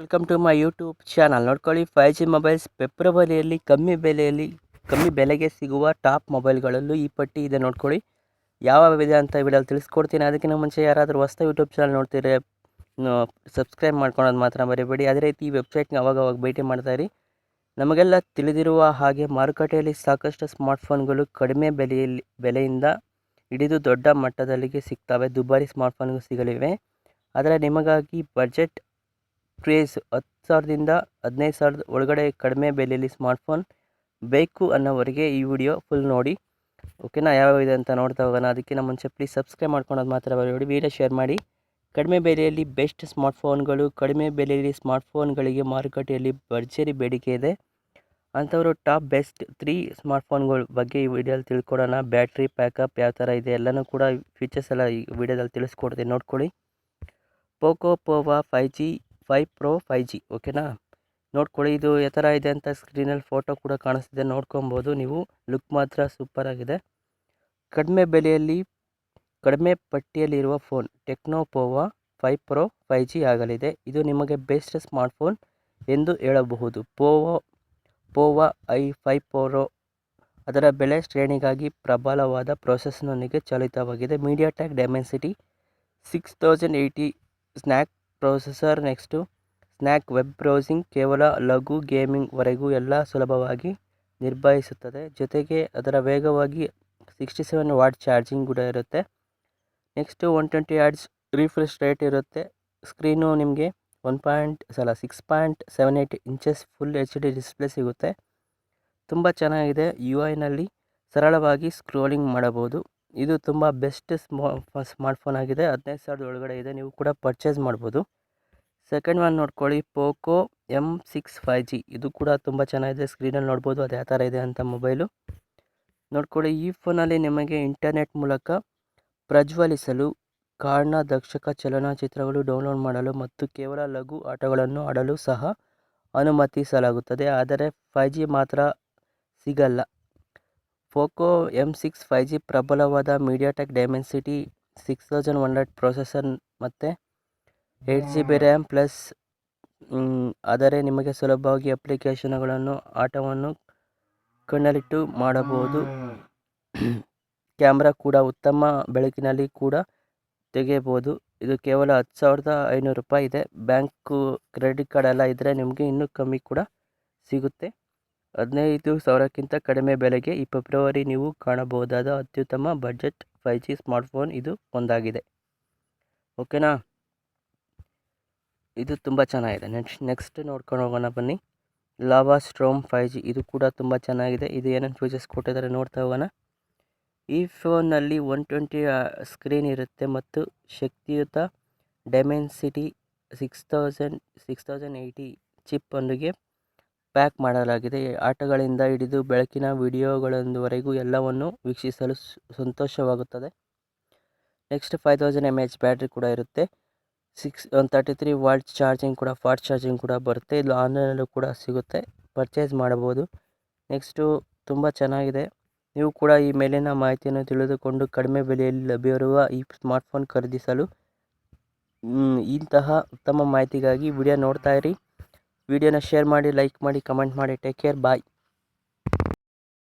Welcome to my YouTube channel ನೋಡ್ಕೊಳ್ಳಿ five G mobiles ಫೆಬ್ರವರಿಯಲ್ಲಿ ಕಮ್ಮಿ ಬೆಲೆಯಲ್ಲಿ, ಕಮ್ಮಿ ಬೆಲೆಗೆ ಸಿಗುವ ಟಾಪ್ ಮೊಬೈಲ್ಗಳಲ್ಲೂ ಈ ಪಟ್ಟಿ ಇದೆ ನೋಡ್ಕೊಳ್ಳಿ. ಯಾವ ಇದೆ ಅಂತ ವಿಡಿಯೋ ತಿಳಿಸ್ಕೊಡ್ತೀನಿ. ಅದಕ್ಕಿಂತ ಮುಂಚೆ ಯಾರಾದರೂ ಹೊಸ ಯೂಟ್ಯೂಬ್ ಚಾನಲ್ ನೋಡ್ತಿದ್ರೆ ಸಬ್ಸ್ಕ್ರೈಬ್ ಮಾಡ್ಕೊಳೋದು ಮಾತ್ರ ಮರಿಬೇಡಿ. ಅದೇ ರೀತಿ ಈ ವೆಬ್ಸೈಟ್ನ ಅವಾಗವಾಗ ಅವಾಗ ಭೇಟಿ ಮಾಡ್ತಾಯಿರಿ ನಮಗೆಲ್ಲ ತಿಳಿದಿರುವ ಹಾಗೆ ಮಾರುಕಟ್ಟೆಯಲ್ಲಿ ಸಾಕಷ್ಟು ಸ್ಮಾರ್ಟ್ಫೋನ್ಗಳು ಕಡಿಮೆ ಬೆಲೆಯಲ್ಲಿ, ಬೆಲೆಯಿಂದ ಹಿಡಿದು ದೊಡ್ಡ ಮಟ್ಟದಲ್ಲಿಗೆ ಸಿಗ್ತವೆ. ದುಬಾರಿ ಸ್ಮಾರ್ಟ್ಫೋನ್ಗಳು ಸಿಗಲಿವೆ. ಆದರೆ ನಿಮಗಾಗಿ ಬಜೆಟ್ ಕ್ರೇಜ್ ಹತ್ತು ಸಾವಿರದಿಂದ ಹದಿನೈದು ಸಾವಿರದ ಒಳಗಡೆ ಕಡಿಮೆ ಬೆಲೆಯಲ್ಲಿ ಸ್ಮಾರ್ಟ್ಫೋನ್ ಬೇಕು ಅನ್ನೋವರಿಗೆ ಈ ವಿಡಿಯೋ ಫುಲ್ ನೋಡಿ. ಓಕೆನಾ? ಯಾವ್ಯಾವ ಇದೆ ಅಂತ ನೋಡ್ತಾ ಹೋಗೋಣ. ಅದಕ್ಕಿಂತ ಮುಂಚೆ ಪ್ಲೀಸ್ ಸಬ್ಸ್ಕ್ರೈಬ್ ಮಾಡ್ಕೊಳೋದು ಮಾತ್ರ ನೋಡಿ ವಿಡಿಯೋ ಶೇರ್ ಮಾಡಿ. ಕಡಿಮೆ ಬೆಲೆಯಲ್ಲಿ ಬೆಸ್ಟ್ ಸ್ಮಾರ್ಟ್ಫೋನ್ಗಳು, ಕಡಿಮೆ ಬೆಲೆಯಲ್ಲಿ ಸ್ಮಾರ್ಟ್ಫೋನ್ಗಳಿಗೆ ಮಾರುಕಟ್ಟೆಯಲ್ಲಿ ಭರ್ಜರಿ ಬೇಡಿಕೆ ಇದೆ. ಅಂಥವರು ಟಾಪ್ ಬೆಸ್ಟ್ ತ್ರೀ ಸ್ಮಾರ್ಟ್ಫೋನ್ಗಳ ಬಗ್ಗೆ ಈ ವಿಡಿಯೋದಲ್ಲಿ ತಿಳ್ಕೊಡೋಣ. ಬ್ಯಾಟ್ರಿ ಪ್ಯಾಕಪ್ ಯಾವ ಥರ ಇದೆ ಎಲ್ಲನೂ ಕೂಡ ಫೀಚರ್ಸ್ ಎಲ್ಲ ಈ ವಿಡಿಯೋದಲ್ಲಿ ತಿಳಿಸ್ಕೊಡ್ತೀನಿ. ನೋಡ್ಕೊಳ್ಳಿ. Poco, Pova five G five pro five G, ಓಕೆನಾ? ನೋಡ್ಕೊಳ್ಳಿ, ಇದು ಯಾವ ಇದೆ ಅಂತ ಸ್ಕ್ರೀನಲ್ಲಿ ಫೋಟೋ ಕೂಡ ಕಾಣಿಸ್ತಿದೆ, ನೋಡ್ಕೊಬೋದು ನೀವು. ಲುಕ್ ಮಾತ್ರ ಸೂಪರಾಗಿದೆ ಕಡಿಮೆ ಬೆಲೆಯಲ್ಲಿ, ಕಡಿಮೆ ಪಟ್ಟಿಯಲ್ಲಿರುವ phone, Tecno Pova five pro five G ಆಗಲಿದೆ. ಇದು ನಿಮಗೆ ಬೆಸ್ಟ್ ಸ್ಮಾರ್ಟ್ಫೋನ್ ಎಂದು ಹೇಳಬಹುದು. Pova, Pova I five pro, ಅದರ ಬೆಲೆ ಶ್ರೇಣಿಗಾಗಿ ಪ್ರಬಲವಾದ ಪ್ರೊಸೆಸ್ನೊಂದಿಗೆ ಚಾಲಿತವಾಗಿದೆ. MediaTek Dimensity, six thousand eighty snack processor next. Snack web browsing ಕೇವಲ ಲಘು ಗೇಮಿಂಗ್ವರೆಗೂ ಎಲ್ಲ ಸುಲಭವಾಗಿ ನಿರ್ವಹಿಸುತ್ತದೆ ಜೊತೆಗೆ ಅದರ ವೇಗವಾಗಿ ಸಿಕ್ಸ್ಟಿ ಸೆವೆನ್ ವಾಟ್ ಚಾರ್ಜಿಂಗ್ ಕೂಡ ಇರುತ್ತೆ. Next one twenty hertz refresh rate ಇರುತ್ತೆ. ಸ್ಕ್ರೀನು ನಿಮಗೆ ಒನ್ ಪಾಯಿಂಟ್, ಸಲ six point seven eight inches full H D display ಸಿಗುತ್ತೆ. ತುಂಬ ಚೆನ್ನಾಗಿದೆ. ಯು ಐನಲ್ಲಿ ಸರಳವಾಗಿ ಸ್ಕ್ರೋಲಿಂಗ್ ಮಾಡಬಹುದು. ಇದು ತುಂಬ ಬೆಸ್ಟ್ ಸ್ಮಾ ಸ್ಮಾರ್ಟ್ಫೋನ್ ಆಗಿದೆ. ಹದಿನೈದು ಸಾವಿರದ ಒಳಗಡೆ ಇದೆ. ನೀವು ಕೂಡ ಪರ್ಚೇಸ್ ಮಾಡ್ಬೋದು. ಸೆಕೆಂಡ್ ಒನ್ ನೋಡ್ಕೊಳ್ಳಿ. Poco M six five G. ಇದು ಕೂಡ ತುಂಬ ಚೆನ್ನಾಗಿದೆ. ಸ್ಕ್ರೀನಲ್ಲಿ ನೋಡ್ಬೋದು ಅದು ಯಾವ ಥರ ಇದೆ ಅಂತ ಮೊಬೈಲು. ನೋಡ್ಕೊಳ್ಳಿ. ಈ ಫೋನಲ್ಲಿ ನಿಮಗೆ ಇಂಟರ್ನೆಟ್ ಮೂಲಕ ಪ್ರಜ್ವಲಿಸಲು ಕಾರಣ ದಕ್ಷಕ ಚಲನಚಿತ್ರಗಳು ಡೌನ್ಲೋಡ್ ಮಾಡಲು ಮತ್ತು ಕೇವಲ ಲಘು ಆಟಗಳನ್ನು ಆಡಲು ಸಹ ಅನುಮತಿಸಲಾಗುತ್ತದೆ. ಆದರೆ ಫೈ ಜಿ ಮಾತ್ರ ಸಿಗಲ್ಲ. Poco M six five G ಪ್ರಬಲವಾದ MediaTek Dimensity six thousand one hundred processor ಮತ್ತು eight G B RAM plus ಆದರೆ ನಿಮಗೆ ಸುಲಭವಾಗಿ ಅಪ್ಲಿಕೇಶನ್ಗಳನ್ನು ಆಟವನ್ನು ಕಣ್ಣಲ್ಲಿಟ್ಟು ಮಾಡಬಹುದು. ಕ್ಯಾಮ್ರಾ ಕೂಡ ಉತ್ತಮ ಬೆಳಕಿನಲ್ಲಿ ಕೂಡ ತೆಗೆಯಬಹುದು. ಇದು ಕೇವಲ ಹತ್ತು ಸಾವಿರದ ಐನೂರು ರೂಪಾಯಿ ಇದೆ. ಬ್ಯಾಂಕು ಕ್ರೆಡಿಟ್ ಕಾರ್ಡ್ ಎಲ್ಲ ಇದ್ದರೆ ನಿಮಗೆ ಇನ್ನೂ ಕಮ್ಮಿ ಕೂಡ ಸಿಗುತ್ತೆ. ಹದಿನೈದು ಸಾವಿರಕ್ಕಿಂತ ಕಡಿಮೆ ಬೆಲೆಗೆ ಈ ಫೆಬ್ರವರಿ ನೀವು ಕಾಣಬಹುದಾದ ಅತ್ಯುತ್ತಮ ಬಜೆಟ್ ಫೈ ಜಿ ಸ್ಮಾರ್ಟ್ಫೋನ್ ಇದು ಒಂದಾಗಿದೆ. ಓಕೆನಾ? ಇದು ತುಂಬ ಚೆನ್ನಾಗಿದೆ. ನೆಕ್ಸ್ಟ್ ನೆಕ್ಸ್ಟ್ ನೋಡ್ಕೊಂಡು ಹೋಗೋಣ ಬನ್ನಿ. ಲಾವಾ ಸ್ಟ್ರೋಮ್ ಫೈ ಜಿ ಇದು ಕೂಡ ತುಂಬ ಚೆನ್ನಾಗಿದೆ. ಇದು ಏನೇನು ಫೀಚರ್ಸ್ ಕೊಟ್ಟಿದ್ದಾರೆ ನೋಡ್ತಾ ಹೋಗೋಣ. ಈ ಫೋನ್ನಲ್ಲಿ ಒನ್ ಟ್ವೆಂಟಿ ಸ್ಕ್ರೀನ್ ಇರುತ್ತೆ ಮತ್ತು ಶಕ್ತಿಯುತ Dimensity six thousand six thousand eighty ಚಿಪ್ಪೊಂದಿಗೆ pack ಮಾಡಲಾಗಿದೆ. ಆಟಗಳಿಂದ ಹಿಡಿದು ಬೆಳಕಿನ ವೀಡಿಯೋಗಳವರೆಗೂ ಎಲ್ಲವನ್ನು ವೀಕ್ಷಿಸಲು ಸಂತೋಷವಾಗುತ್ತದೆ. Next five thousand M H battery ಕೂಡ ಇರುತ್ತೆ. Six, one thirty three volt charging ಕೂಡ, ಫಾಸ್ಟ್ ಚಾರ್ಜಿಂಗ್ ಕೂಡ ಬರುತ್ತೆ. ಇದು ಆನ್ಲೈನಲ್ಲೂ ಕೂಡ ಸಿಗುತ್ತೆ. ಪರ್ಚೇಸ್ ಮಾಡಬಹುದು. ನೆಕ್ಸ್ಟು ತುಂಬ ಚೆನ್ನಾಗಿದೆ. ನೀವು ಕೂಡ ಈ ಮೇಲಿನ ಮಾಹಿತಿಯನ್ನು ತಿಳಿದುಕೊಂಡು ಕಡಿಮೆ ಬೆಲೆಯಲ್ಲಿ ಲಭ್ಯವಿರುವ ಈ ಸ್ಮಾರ್ಟ್ಫೋನ್ ಖರೀದಿಸಲು ಇಂತಹ ಉತ್ತಮ ಮಾಹಿತಿಗಾಗಿ ವಿಡಿಯೋ ನೋಡ್ತಾ ಇರಿ. ವಿಡಿಯೋನ ಶೇರ್ ಮಾಡಿ ಲೈಕ್ ಮಾಡಿ ಕಮೆಂಟ್ ಮಾಡಿ ಟೇಕ್ ಕೇರ್ ಬಾಯ್